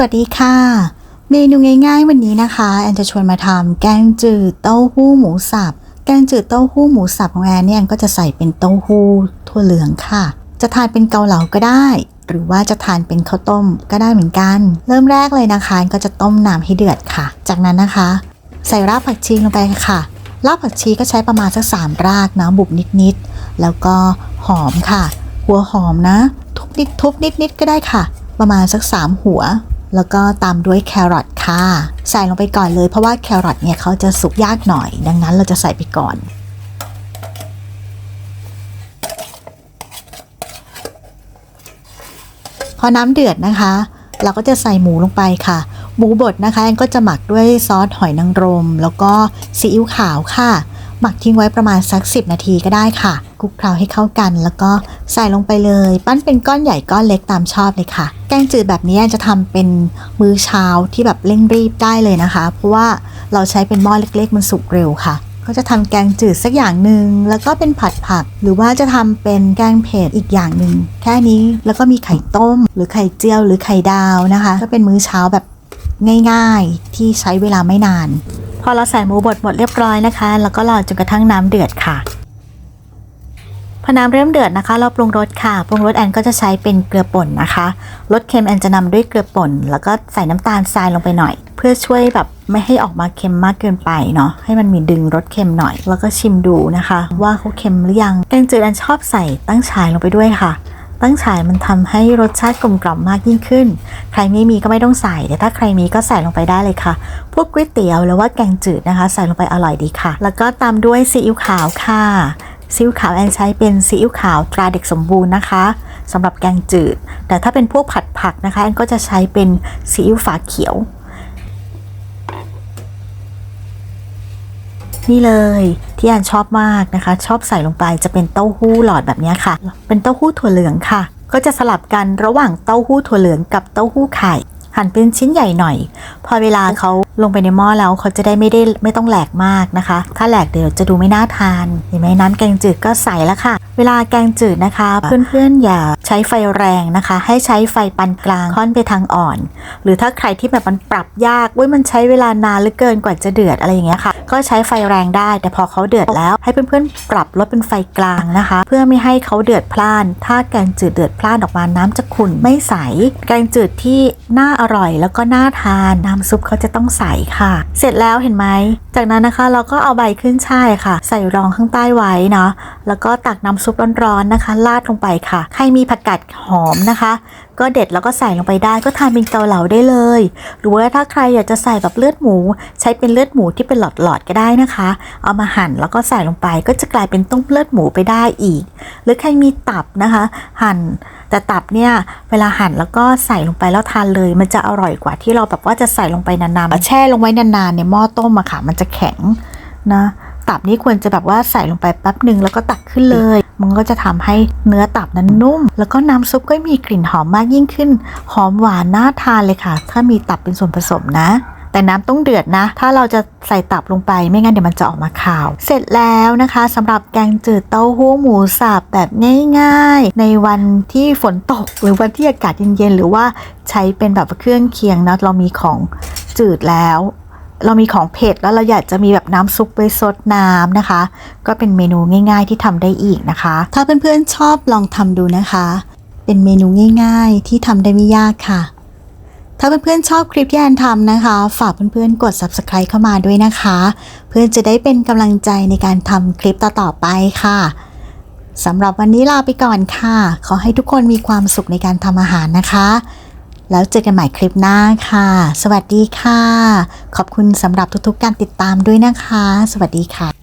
สวัสดีค่ะ เมนูง่ายๆ วันนี้นะคะ แอนจะชวนมาทำแกงจืดเต้าหู้หมูสับ แกงจืดเต้าหู้หมูสับของแอนเนี่ยแอนก็จะใส่เป็นเต้าหู้ถั่วเหลืองค่ะ จะทานเป็นเกาเหลาก็ได้ หรือว่าจะทานเป็นข้าวต้มก็ได้เหมือนกัน เริ่มแรกเลยนะคะก็จะต้มน้ำให้เดือดค่ะ จากนั้นนะคะ ใส่รากผักชีลงไปค่ะรากผักชีก็ใช้ประมาณสักสามรากนะบุบนิดๆแล้วก็หอมค่ะ หัวหอมนะ ทุบนิดทุบนิดๆก็ได้ค่ะ ประมาณสัก3หัว แล้วก็ตามด้วยแครอทค่ะ ใส่ลงไปก่อนเลยเพราะว่าแครอทเนี่ยเขาจะสุกยากหน่อย ดังนั้นเราจะใส่ไปก่อน พอน้ำเดือดนะคะ เราก็จะใส่หมูลงไปค่ะ หมูบดนะคะแอนก็จะหมักด้วยซอสหอยนางรม แล้วก็ซีอิ๊วขาวค่ะ หมักทิ้งไว้ประมาณสัก 10 นาทีก็ได้ค่ะคลุกเคล้าให้เข้ากัน แล้วก็ใส่ลงไปเลย ปั้นเป็นก้อนใหญ่ก้อนเล็กตามชอบเลยค่ะ แกงจืดแบบนี้จะทำเป็นมื้อเช้าที่แบบเร่งรีบได้เลยนะคะ เพราะว่าเราใช้เป็นหม้อเล็ก ๆ มันสุกเร็วค่ะ ก็จะทำแกงจืดสักอย่างหนึ่งแล้วก็เป็นผัดผัก หรือว่าจะทำเป็นแกงเผ็ดอีกอย่างหนึ่งแค่นี้แล้วก็มีไข่ต้ม หรือไข่เจียวหรือไข่ดาวนะคะ ก็เป็นมื้อเช้าแบบง่าย ๆ ที่ใช้เวลาไม่นาน อเราใส่หมูบดหมดเรียบร้อยนะคะ แล้วก็รอจนกระทั่งน้ำเดือดค่ะ พอน้ำเริ่มเดือดนะคะ เราปรุงรสค่ะ ปรุงรสแอนก็จะใช้เป็นเกลือป่นนะคะ รสเค็มแอนจะนำด้วยเกลือป่น แล้วก็ใส่น้ำตาลทรายลงไปหน่อย เพื่อช่วยแบบไม่ให้ออกมาเค็มมากเกินไปเนาะ ให้มันมีดึงรสเค็มหน่อย แล้วก็ชิมดูนะคะ ว่าเขาเค็มหรือยัง แกงจืดแอนชอบใส่ตั้งฉายลงไปด้วยค่ะ ตั้งฉายมันทำให้รสชาติกลมกล่อมมากยิ่งขึ้น ใครไม่มีก็ไม่ต้องใส่ แต่ถ้าใครมีก็ใส่ลงไปได้เลยค่ะ พวกก๋วยเตี๋ยวหรือว่าแกงจืดนะคะ ใส่ลงไปอร่อยดีค่ะ แล้วก็ตามด้วยซีอิ๊วขาวค่ะ ซีอิ๊วขาวแอนใช้เป็นซีอิ๊วขาวตราเด็กสมบูรณ์นะคะสำหรับแกงจืด แต่ถ้าเป็นพวกผัดผักนะคะแอนก็จะใช้เป็นซีอิ๊วฝาเขียว นี่เลยที่แอนชอบมากนะคะ ชอบใส่ลงไปจะเป็นเต้าหู้หลอดแบบนี้ค่ะ เป็นเต้าหู้ถั่วเหลืองค่ะ ก็จะสลับกันระหว่างเต้าหู้ถั่วเหลืองกับเต้าหู้ไข่หั่นเป็นชิ้นใหญ่หน่อย พอเวลาเขาลงไปในหม้อแล้วเขาจะได้ไม่ได้ไม่ต้องแหลกมากนะคะ ถ้าแหลกเดี๋ยวจะดูไม่น่าทานเห็นไหมน้ำแกงจืดก็ใส่แล้วค่ะ เวลาแกงจืดนะคะ เพื่อนๆอย่า ใช้ไฟแรงนะคะ ให้ใช้ไฟปานกลางค่อนไปทางอ่อน หรือถ้าใครที่แบบมันปรับยากอุ้ยมันใช้เวลานานเหลือเกินกว่าจะเดือดอะไรอย่างเงี้ยค่ะ ก็ใช้ไฟแรงได้ แต่พอเขาเดือดแล้ว ให้เพื่อนๆปรับลดเป็นไฟกลางนะคะ เพื่อไม่ให้เขาเดือดพล่าน ถ้าแกงจืดเดือดพล่านออกมาน้ำจะขุ่นไม่ใส แกงจืดที่น่าอร่อยแล้วก็น่าทานน้ำซุปเขาจะต้องใสค่ะ เสร็จแล้วเห็นไหม จากนั้นนะคะเราก็เอาใบขึ้นช่ายค่ะ ใส่รองข้างใต้ไว้เนาะแล้วก็ตักน้ำซุปร้อนๆนะคะราดลงไปค่ะ ใครมีผักกาดหอมนะคะ ก็เด็ดแล้วก็ใส่ลงไปได้ ก็ทานเป็นเกาเหลาได้เลย หรือว่าถ้าใครอยากจะใส่แบบเลือดหมู ใช้เป็นเลือดหมูที่เป็นหลอดๆก็ได้นะคะ เอามาหั่นแล้วก็ใส่ลงไป ก็จะกลายเป็นต้มเลือดหมูไปได้อีก หรือใครมีตับนะคะ หั่นแต่ตับเนี่ย เวลาหั่นแล้วก็ใส่ลงไปแล้วทานเลย มันจะอร่อยกว่าที่เราแบบว่าจะใส่ลงไปนานๆแช่ลงไว้นานๆในหม้อต้มอะค่ะ มันจะแข็งนะตับนี้ควรจะแบบว่าใส่ลงไปแป๊บหนึ่งแล้วก็ตักขึ้นเลย มันก็จะทำให้เนื้อตับนั้นนุ่ม แล้วก็น้ำซุปก็มีกลิ่นหอมมากยิ่งขึ้น หอมหวานน่าทานเลยค่ะ ถ้ามีตับเป็นส่วนผสมนะ แต่น้ำต้องเดือดนะ ถ้าเราจะใส่ตับลงไปไม่งั้นเดี๋ยวมันจะออกมาขาว เสร็จแล้วนะคะสำหรับแกงจืดเต้าหู้หมูสับแบบง่ายๆ ในวันที่ฝนตกหรือวันที่อากาศเย็นๆหรือว่าใช้เป็นแบบเครื่องเคียงนะเรามีของจืดแล้วเรามีของเผ็ดแล้วเราอยากจะมีแบบน้ำซุปไว้ซดน้ำนะคะ ก็เป็นเมนูง่าย ๆ ที่ทำได้อีกนะคะ ถ้าเพื่อนๆชอบลองทำดูนะคะ เป็นเมนูง่าย ๆ ที่ทำได้ไม่ยากค่ะ ถ้าเพื่อนๆชอบคลิปที่แอนทำนะคะ ฝากเพื่อนๆกด subscribe เข้ามาด้วยนะคะ เพื่อนจะได้เป็นกำลังใจในการทำคลิปต่อๆไปค่ะสำหรับวันนี้ลาไปก่อนค่ะ ขอให้ทุกคนมีความสุขในการทำอาหารนะคะ แล้วเจอกันใหม่คลิปหน้าค่ะ สวัสดีค่ะ ขอบคุณสำหรับทุกๆการติดตามด้วยนะคะ สวัสดีค่ะ